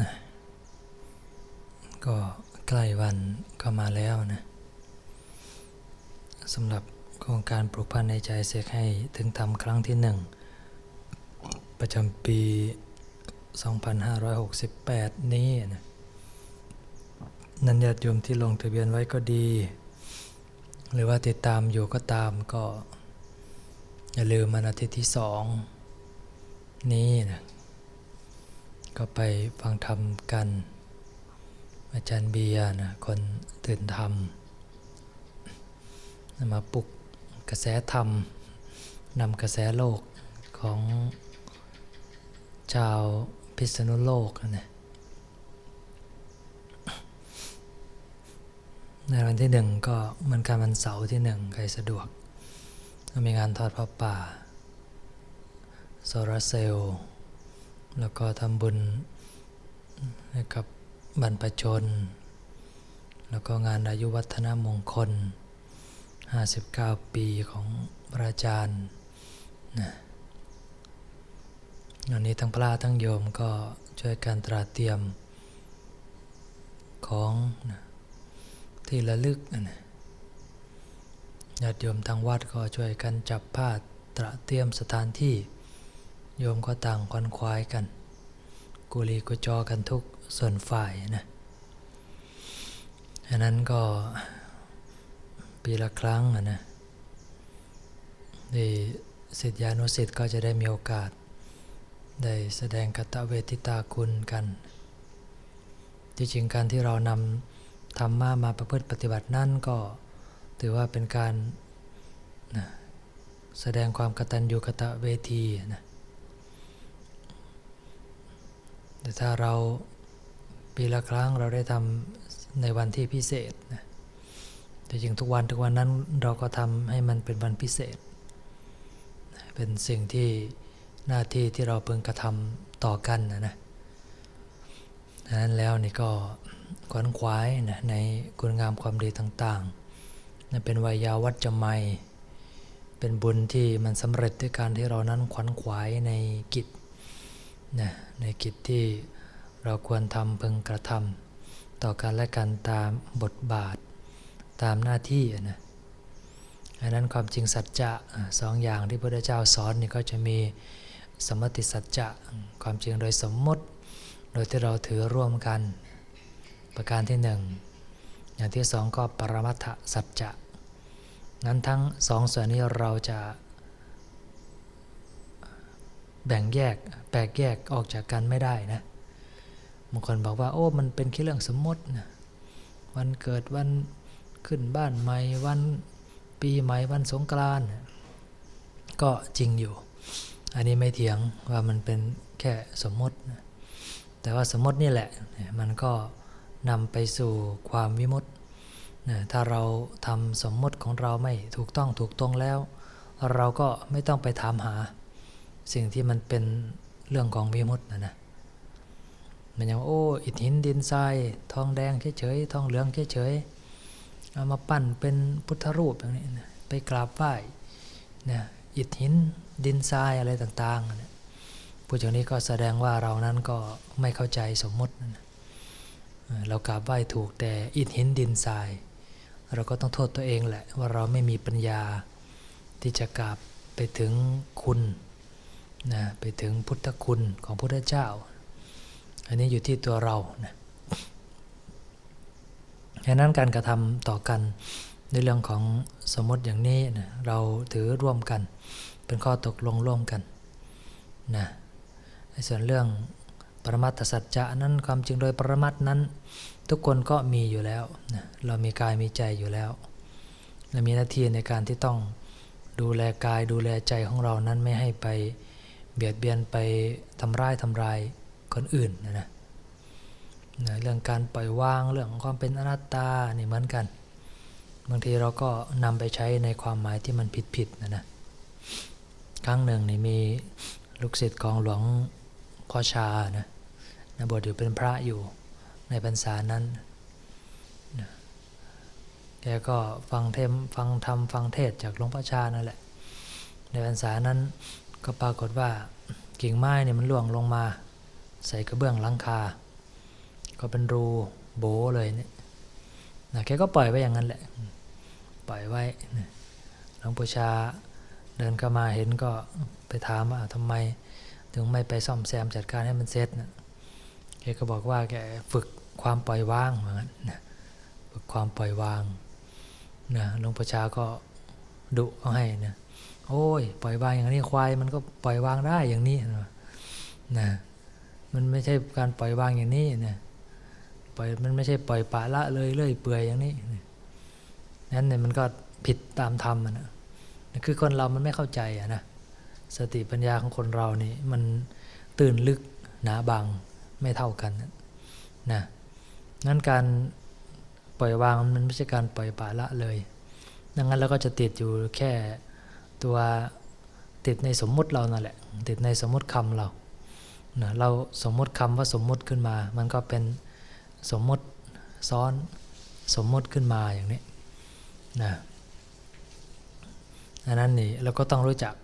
นะก็ใกล้วันเข้ามาแล้วนะสำหรับโครงการปลูกพันในใจเสกให้ถึงทำครั้งที่หนึ่งประจำปี 2568 นี้นะนันญาติโยมที่ลงทะเบียนไว้ก็ดี หรือว่าติดตามอยู่ก็ตามก็ อย่าลืมมันอาทิตย์ที่สองนี้นะ ก็ไปฟังธรรมกัน อาจารย์เบียร์นะคนตื่นธรรม มาปลุกกระแสธรรมนำกระแสโลกของชาวพิษณุโลกนะในวันที่หนึ่งก็เหมือนกันวันเสาร์ที่หนึ่งใครสะดวกก็มีงานทอดพระป่าโซลาเซลล์ แล้วก็ทำบุญให้กับบรรพชน แล้วก็งานอายุวัฒนมงคล 59 ปีของพระอาจารย์นะวันนี้ทั้งพระทั้งโยมก็ช่วยกันตราเตรียมของนะที่ระลึกนะญาติโยมทางวัดก็ช่วยกันจับผ้าตระเตรียมสถานที่ โยมก็ต่างควนควายกัน กุลีกุจอกันทุกส่วนฝ่ายนะอันนั้นก็ปีละครั้งอะนะที่สิทธิานุสิทธ์ก็จะได้มีโอกาส ได้แสดงกตเวทิตาคุณกัน จริงการที่เรานำธรรมะมาประพฤติปฏิบัตินั่นก็ถือว่าเป็นการนะแสดงความกตัญญูกตเวทีนะ แต่ถ้าเราปีละครั้งเราได้ทำในวันที่พิเศษนะแต่จริงทุกวันทุกวันนั้นเราก็ทำให้มันเป็นวันพิเศษ เป็นสิ่งที่หน้าที่ที่เราเพิ่งกระทำต่อกันนะนะดังนั้นแล้วนี่ก็ขวนขวายนะในคุณงามความดีต่างๆนะเป็นวัยยาวัจจะไม่เป็นบุญที่มันสำเร็จด้วยการที่เรานั้นขวนขวายในกิจ นะในกิจที่เราควรทำพึงกระทำต่อกันและกันตามบทบาทตามหน้าที่นะอันนั้นความจริงสัจจะสองอย่างที่พระพุทธเจ้าสอนนี่ก็จะมีสมมติสัจจะความจริงโดยสมมติ โดยที่เราถือร่วมกัน ประการที่หนึ่งอย่างที่สองก็ปรมัตถสัจจะนั้นทั้งสองส่วนนี้เราจะ แบ่งแยกแปลกแยกออกจากกันไม่ได้นะบางคนบอกว่าโอ้มันเป็นแค่เรื่องสมมตินะวันเกิดวันขึ้นบ้านใหม่วันปีใหม่วันสงกรานต์ก็จริงอยู่ อันนี้ไม่เถียงว่ามันเป็นแค่สมมตินะแต่ว่าสมมตินี่แหละมันก็นำไปสู่ความวิมุตตินะถ้าเราทำสมมติของเราไม่ถูกต้องถูกตรงแล้ว เราก็ไม่ต้องไปถามหา สิ่งที่มันเป็นเรื่องของวิมุตตนะนะมันยังโอ้อิฐหินดินทรายทองแดงเฉยๆทองเหลืองเฉยๆเอามาปั้นเป็นพุทธรูปอย่างนี้นะไปกราบไหว้นะอิฐหินดินทรายอะไรต่างๆนะพูดอย่างนี้ก็แสดงว่าเรานั้นก็ไม่เข้าใจสมมตินะเรากราบไหว้ถูกแต่อิฐหินดินทราย เราก็ต้องโทษตัวเองแหละว่าเราไม่มีปัญญาที่จะกราบไปถึงคุณ นะไปถึงพุทธคุณของพระพุทธเจ้า อันนี้อยู่ที่ตัวเรานะฉะนั้นการกระทำต่อกันในเรื่องของสมมติอย่างนี้นะเราถือร่วมกัน เป็นข้อตกลงร่วมกันนะส่วนเรื่องปรมัตถสัจจะนั้นความจริงโดยปรมัตนั้น ทุกคนก็มีอยู่แล้วนะเรามีกายมีใจอยู่แล้วเรามีหน้าที่ในการที่ต้องดูแลกายดูแลใจของเรานั้นไม่ให้ไป เบียดเบียนไปทำร้ายทำลายคนอื่นนะนะเรื่องการปล่อยวางเรื่องของความเป็นอนัตตานี่เหมือนกัน บางทีเราก็นำไปใช้ในความหมายที่มันผิดๆนะนะครั้งหนึ่งนี่มีลูกศิษย์ของหลวงพ่อชานะนะบวชอยู่เป็นพระอยู่ในพรรษานั้นนะแกก็ฟังเทมฟังธรรมฟังเทศจากหลวงพ่อชานั่นแหละในพรรษานั้น ก็ปรากฏว่ากิ่งไม้เนี่ยมันล่วงลงมา ใส่กระเบื้องหลังคา ก็เป็นรูโบเลยเนี่ยนะแกก็ปล่อยไว้อย่างนั้นแหละ ปล่อยไว้หลวงปู่ชาเดินเข้ามาเห็นก็ไปถามว่าทำไมถึงไม่ไปซ่อมแซมจัดการให้มันเสร็จนะแกก็บอกว่าแกฝึกความปล่อยวางเหมือนกันนะฝึกความปล่อยวางนะหลวงปู่ชาก็ดุเอาให้นะ โอ้ย ปล่อยวางอย่างนี้ควายมันก็ปล่อยวางได้อย่างนี้นะนะมันไม่ใช่การปล่อยวางอย่างนี้นะปล่อยมันไม่ใช่ปล่อยปละละเลยเลื่อยเปื่อยอย่างนี้นั้นเนี่ยมันก็ผิดตามธรรมนะคือคนเรามันไม่เข้าใจอะนะสติปัญญาของคนเรานี่มันตื่นลึกหนาบางไม่เท่ากันนะนั้นการปล่อยวางมันไม่ใช่การปล่อยปละละเลยดังนั้นเราก็จะติดอยู่แค่ ตัวติดในสมมุติเรานั่นแหละ ติดในสมมุติคำเรานะเราสมมุติคำว่าสมมุติขึ้นมา มันก็เป็นสมมุติซ้อนสมมุติขึ้นมาอย่างนี้นะอันนั้นนี่เราก็ต้องรู้จัก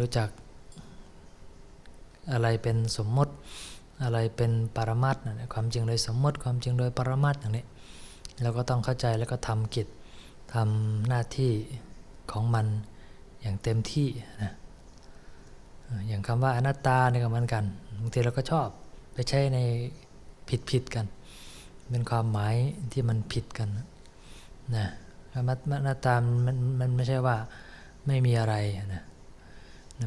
รู้จักอะไรเป็นสมมติอะไรเป็นปรมัตถ์นะความจริงโดยสมมติความจริงโดยปรมัตถ์อย่างนี้เราก็ต้องเข้าใจแล้วก็ทำกิจทำหน้าที่ของมัน อย่างเต็มที่นะอย่างคำว่าอนัตตาเนี่ยก็เหมือนกันบางทีเราก็ชอบไปใช้ในผิดผิดกัน เป็นความหมายที่มันผิดกันนะคำว่าอนัตตามันมันไม่ใช่ว่าไม่มีอะไรนะ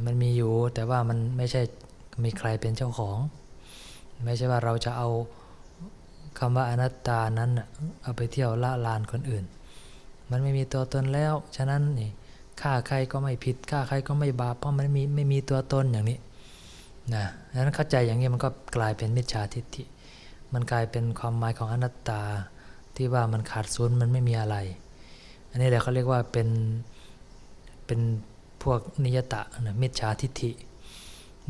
มันมีอยู่แต่ว่ามันไม่ใช่มีใครเป็นเจ้าของ ไม่ใช่ว่าเราจะเอาคำว่าอนัตตานั้นเอาไปเที่ยวละลานคนอื่น มันไม่มีตัวตนแล้ว ฉะนั้นนี่ ฆ่าใครก็ไม่ผิดฆ่าใครก็ไม่บาปเพราะมันมีไม่มีตัวตนอย่างนี้นะฉะนั้นเข้าใจอย่างนี้มันก็กลายเป็นมิจฉาทิฏฐิ มันกลายเป็นความหมายของอนัตตาที่ว่ามันขาดศูนย์มันไม่มีอะไร อันนี้แหละเขาเรียกว่าเป็นเป็นพวกนิยตะนะมิจฉาทิฏฐิ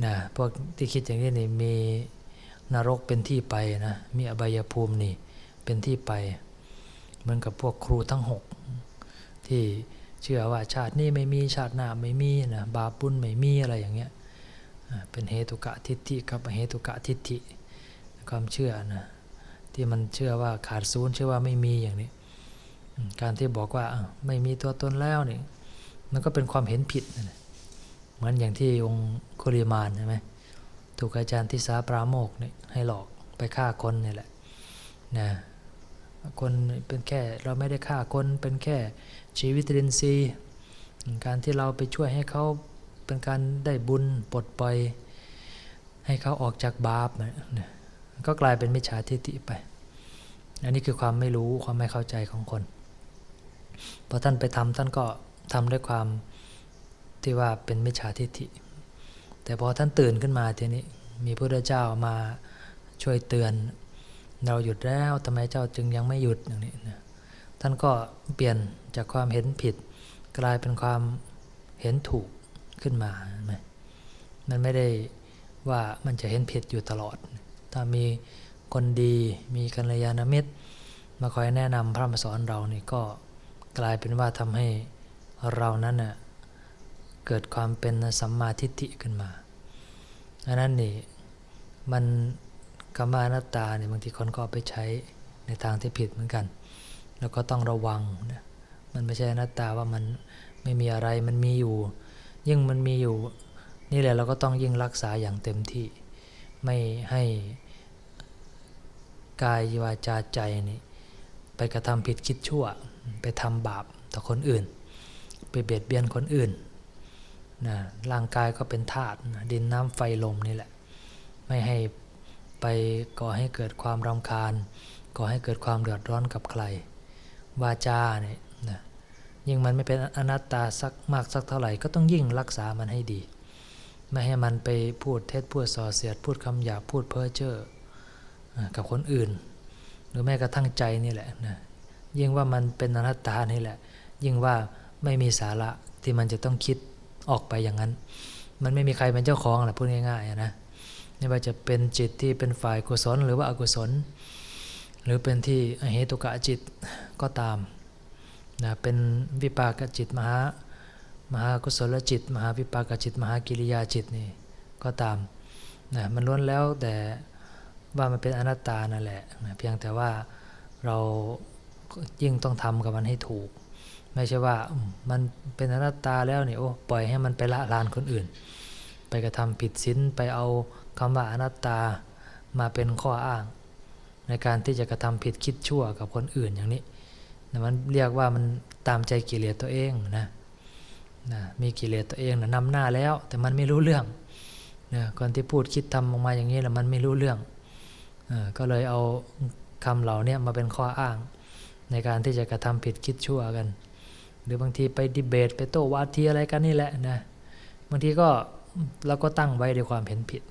นะพวกที่คิดอย่างนี้นี่มีนรกเป็นที่ไปนะมีอบายภูมินี่เป็นที่ไป เหมือนกับพวกครูทั้งหกที่ เชื่อว่าชาตินี้ไม่มีชาติหน้าไม่มีนะบาปบุญไม่มีอะไรอย่างเงี้ยเป็นเหตุกะทิฏฐิกับเหตุกะทิฏฐิความเชื่อนะที่มันเชื่อว่าขาดศูนย์เชื่อว่าไม่มีอย่างนี้การที่บอกว่าไม่มีตัวตนแล้วนี่มันก็เป็นความเห็นผิดนะเหมือนอย่างที่องค์คุริมานใช่ไหมถูกอาจารย์ทิสาปราโมกเนี่ยให้หลอกไปฆ่าคนนี่แหละนะ คนเป็นแค่เราไม่ได้ฆ่าคนเป็นแค่ชีวิตเรนซีการที่เราไปช่วยให้เขาเป็นการได้บุญปลดปล่อย ให้เขาออกจากบาปนะก็กลายเป็นมิจฉาทิฏฐิไป อันนี้คือความไม่รู้ความไม่เข้าใจของคนพอท่านไปทำท่านก็ทำด้วยความที่ว่าเป็นมิจฉาทิฏฐิ แต่พอท่านตื่นขึ้นมาทีนี้มีพระเจ้ามาช่วยเตือน เราหยุดแล้วทำไมเจ้าจึงยังไม่หยุดอย่างนี้นะท่านก็เปลี่ยนจากความเห็นผิด กลายเป็นความเห็นถูกขึ้นมาไหมมันไม่ได้ว่ามันจะเห็นผิดอยู่ตลอด ถ้ามีคนดีมีกัลยาณมิตร มาคอยแนะนำพระมาสอนเรานี่ก็กลายเป็นว่าทำให้เรานั้นเน่ยเกิดความเป็นสัมมาทิฏฐิขึ้นมาอันนั้นนี่มัน กรรมานัตตาเนี่ยบางทีคนก็ไปใช้ในทางที่ผิดเหมือนกัน แล้วก็ต้องระวังนะมันไม่ใช่อนัตตาว่ามันไม่มีอะไรมันมีอยู่ ยิ่งมันมีอยู่ นี่แหละเราก็ต้องยิ่งรักษาอย่างเต็มที่ ไม่ให้กายวาจาใจนี่ไปกระทำผิดคิดชั่ว ไปทำบาปต่อคนอื่น ไปเบียดเบียนคนอื่นนะร่างกายก็เป็นธาตุดินน้ำไฟลมนี่แหละ ไม่ให้ ไปก่อให้เกิดความรำคาญ ก่อให้เกิดความเดือดร้อนกับใคร วาจาเนี่ยนะยิ่งมันไม่เป็นอนัตตาสักมากสักเท่าไหร่ก็ต้องยิ่งรักษามันให้ดี ไม่ให้มันไปพูดเท็จพูดส่อเสียดพูดคำหยาบพูดเพ้อเจ้อกับคนอื่น หรือแม้กระทั่งใจนี่แหละนะยิ่งว่ามันเป็นอนัตตานี่แหละ ยิ่งว่าไม่มีสาระที่มันจะต้องคิดออกไปอย่างนั้น มันไม่มีใครเป็นเจ้าของแหละพูดง่ายๆนะ ไม่ว่าจะเป็นจิตที่เป็นฝ่ายกุศลหรือว่าอกุศล หรือเป็นที่อเหตุกะจิตก็ตามนะเป็นวิปากจิตมหามหากุศลจิต มหาวิปากจิต มหากิริยาจิตนี่ก็ตามนะมันล้วนแล้วแต่ว่ามันเป็นอนัตตานั่นแหละนะเพียงแต่ว่าเรายิ่งต้องทำกับมันให้ถูก ไม่ใช่ว่ามันเป็นอนัตตาแล้วนี่โอ้ปล่อยให้มันไปละลานคนอื่น ไปกระทำผิดศีลไปเอา คำว่าอนัตตามาเป็นข้ออ้าง ในการที่จะกระทำผิดคิดชั่วกับคนอื่นอย่างนี้นะมันเรียกว่ามันตามใจกิเลสตัวเองนะนะมีกิเลสตัวเองนะนำหน้าแล้ว แต่มันไม่รู้เรื่องนะคนที่พูดคิดทำออกมาอย่างนี้แล้วมันไม่รู้เรื่องอก็เลยเอาคำเหล่านี้มาเป็นข้ออ้าง ในการที่จะกระทำผิดคิดชั่วกัน หรือบางทีไปดีเบต ไปโต้วาทีอะไรกันนี่แหละนะบางทีก็เราก็ตั้งไว้ด้วยความเห็นผิด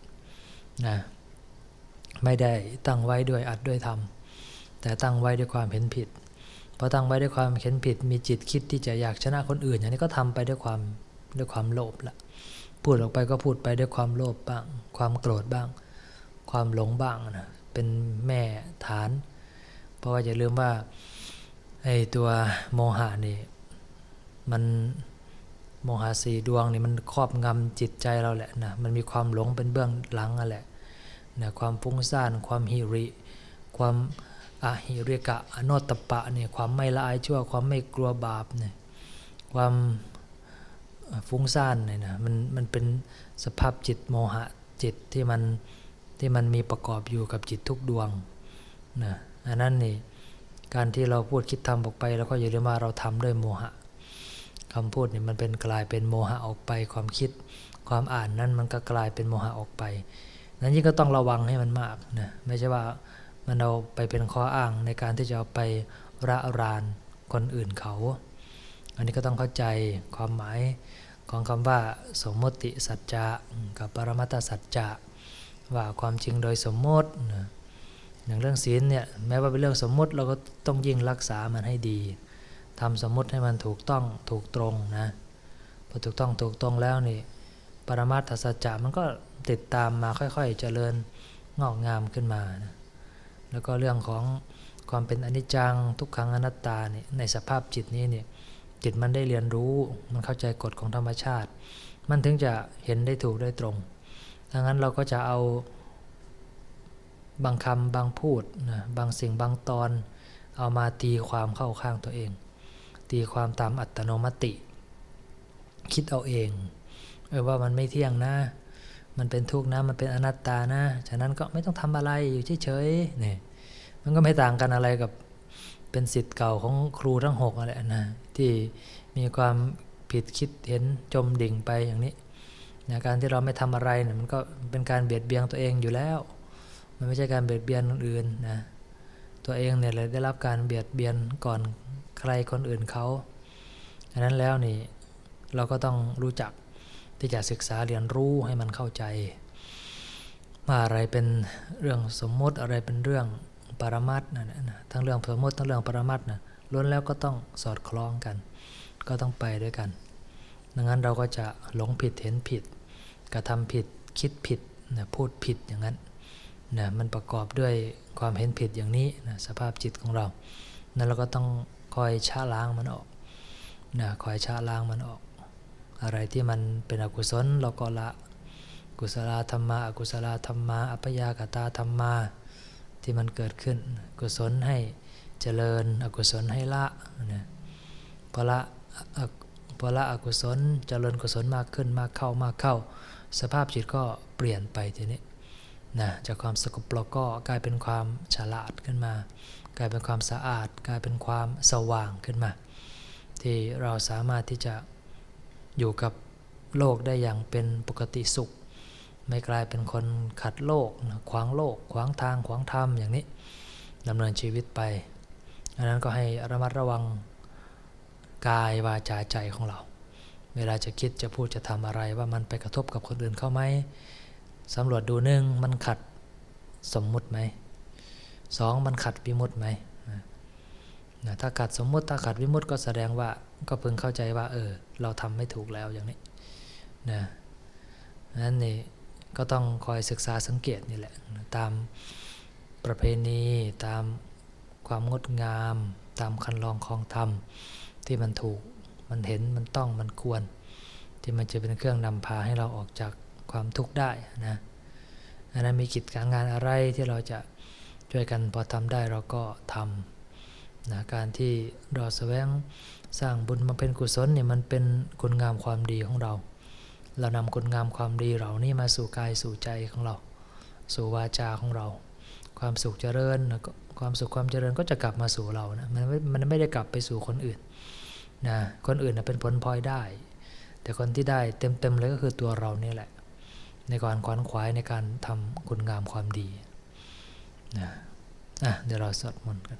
นะไม่ได้ตั้งไว้ด้วยอัดด้วยธรรมแต่ตั้งไว้ด้วยความเห็นผิดพอตั้งไว้ด้วยความเห็นผิด มีจิตคิดที่จะอยากชนะคนอื่น อย่างนี้ก็ทำไปด้วยความด้วยความโลภละพูดออกไปก็พูดไปด้วยความโลภบ้าง ความโกรธบ้าง ความหลงบ้างนะเป็นแม่ฐาน เพราะว่าอย่าลืมว่าไอ้ตัวโมหะนี่มันโมหะสีดวงนี่มันครอบงำจิตใจเราแหละนะมันมีความหลงเป็นเบื้องหลังอะแหละ นะความฟุ้งซ่าน ความหิริ ความอะหิริกะอโนตปะเนี่ยความไม่ละอายชั่ว ความไม่กลัวบาปเนี่ยความฟุ้งซ่านเนี่ยนะมันมันเป็นสภาพจิตโมหะจิตที่มันที่มันมีประกอบอยู่กับจิตทุกดวงนะอันนั้นนี่การที่เราพูดคิดทำออกไป แล้วก็อย่าลืมว่าเราทำด้วยโมหะคำพูดเนี่ยมันเป็นกลายเป็นโมหะออกไป ความคิดความอ่านนั้นมันก็กลายเป็นโมหะออกไป นั้นยิ่งก็ต้องระวังให้มันมากนะไม่ใช่ว่ามันเอาไปเป็นข้ออ้างในการที่จะเอาไประรานคนอื่นเขา อันนี้ก็ต้องเข้าใจความหมายของคำว่า สมมติสัจจะกับปรมัตสัจจะว่าความจริงโดยสมมตินะอย่างเรื่องศีลเนี่ยแม้ว่าเป็นเรื่องสมมติเราก็ต้องยิ่งรักษามันให้ดีทำสมมติให้มันถูกต้องถูกตรงนะพอถูกต้องถูกตรงแล้วนี่ปรมัตถสัจจะมันก็ ติดตามมาค่อยๆเจริญงอกงามขึ้นมานะแล้วก็เรื่องของความเป็นอนิจจังทุกขังอนัตตาเนี่ยในสภาพจิตนี้เนี่ยจิตมันได้เรียนรู้มันเข้าใจกฎของธรรมชาติ มันถึงจะเห็นได้ถูกได้ตรงดังนั้นเราก็จะเอาบางคำบางพูดนะบางสิ่งบางตอน เอามาตีความเข้าข้างตัวเอง ตีความตามอัตโนมัติ คิดเอาเองเออว่ามันไม่เที่ยงนะ มันเป็นทุกข์นะ มันเป็นอนัตตานะ ฉะนั้นก็ไม่ต้องทำอะไรอยู่เฉยๆเนี่ยมันก็ไม่ต่างกันอะไรกับเป็นสิทธิ์เก่าของครูทั้งหกอะไรนะที่มีความผิดคิดเห็นจมดิ่งไปอย่างนี้นะการที่เราไม่ทำอะไรเนี่ยมันก็เป็นการเบียดเบียนตัวเองอยู่แล้ว มันไม่ใช่การเบียดเบียนคนอื่นนะตัวเองเนี่ยเลยได้รับการเบียดเบียนก่อนใครคนอื่นเขาดังนั้นแล้วนี่เราก็ต้องรู้จัก ที่จะศึกษาเรียนรู้ให้มันเข้าใจว่าอะไรเป็นเรื่องสมมติอะไรเป็นเรื่องปรมัตถ์นะนะทั้งเรื่องสมมติทั้งเรื่องปรมัตนะล้วนแล้วก็ต้องสอดคล้องกัน ก็ต้องไปด้วยกันดังนั้นเราก็จะหลงผิดเห็นผิด กระทำผิดคิดผิดนะพูดผิดอย่างนั้นนะมันประกอบด้วยความเห็นผิดอย่างนี้นะสภาพจิตของเรานั้นเราก็ต้องคอยชะล้างมันออกนะคอยชะล้างมันออก อะไรที่มันเป็นอกุศลเราก็ละ กุศลธรรมะอกุศลธรรมะอัปยากตาธรรมะที่มันเกิดขึ้น กุศลให้เจริญ อกุศลให้ละนะพอละพอละอกุศลเจริญกุศลมากขึ้นมากเข้ามากเข้า สภาพจิตก็เปลี่ยนไปทีนี้นะจากความสกปรกก็กลายเป็นความฉลาดขึ้นมา กลายเป็นความสะอาด กลายเป็นความสว่างขึ้นมา ที่เราสามารถที่จะ อยู่กับโลกได้อย่างเป็นปกติสุข ไม่กลายเป็นคนขัดโลกขวางโลก ขวางทางขวางธรรมอย่างนี้ดำเนินชีวิตไปดังนั้นก็ให้ระมัดระวังกายวาจาใจของเรา เวลาจะคิดจะพูดจะทำอะไรว่ามันไปกระทบกับคนอื่นเข้าไหมสำรวจดูหนึ่งมันขัดสมมุติไหมสองมันขัดวิมุตไหมนะถ้าขัดสมมุติถ้าขัดวิมุตก็แสดงว่า ก็พึงเข้าใจว่า เออ เราทำไม่ถูกแล้วอย่างนี้นะนั้นนี่ก็ต้องคอยศึกษาสังเกตนี่แหละ ตามประเพณี ตามความงดงาม ตามคันลองคลองธรรม ที่มันถูกมันเห็นมันต้องมันควร ที่มันจะเป็นเครื่องนำพาให้เราออกจากความทุกข์ได้นะอันนั้นมีกิจการงานอะไรที่เราจะช่วยกันพอทำได้เราก็ทำนะการที่เราแสวง สร้างบุญมาเป็นกุศลเนี่ยมันเป็นคุณงามความดีของเรา เรานำคุณงามความดีเหล่านี้มาสู่กายสู่ใจของเรา สู่วาจาของเรา ความสุขเจริญแล้วก็ความสุขความเจริญก็จะกลับมาสู่เรานะมันมันไม่ได้กลับไปสู่คนอื่นนะคนอื่นนะเป็นผลพลอยได้ แต่คนที่ได้เต็มๆเลยก็คือตัวเรานี่แหละ ในการขวนขวายในการทำคุณงามความดีนะอะเดี๋ยวเราสวดมนต์กัน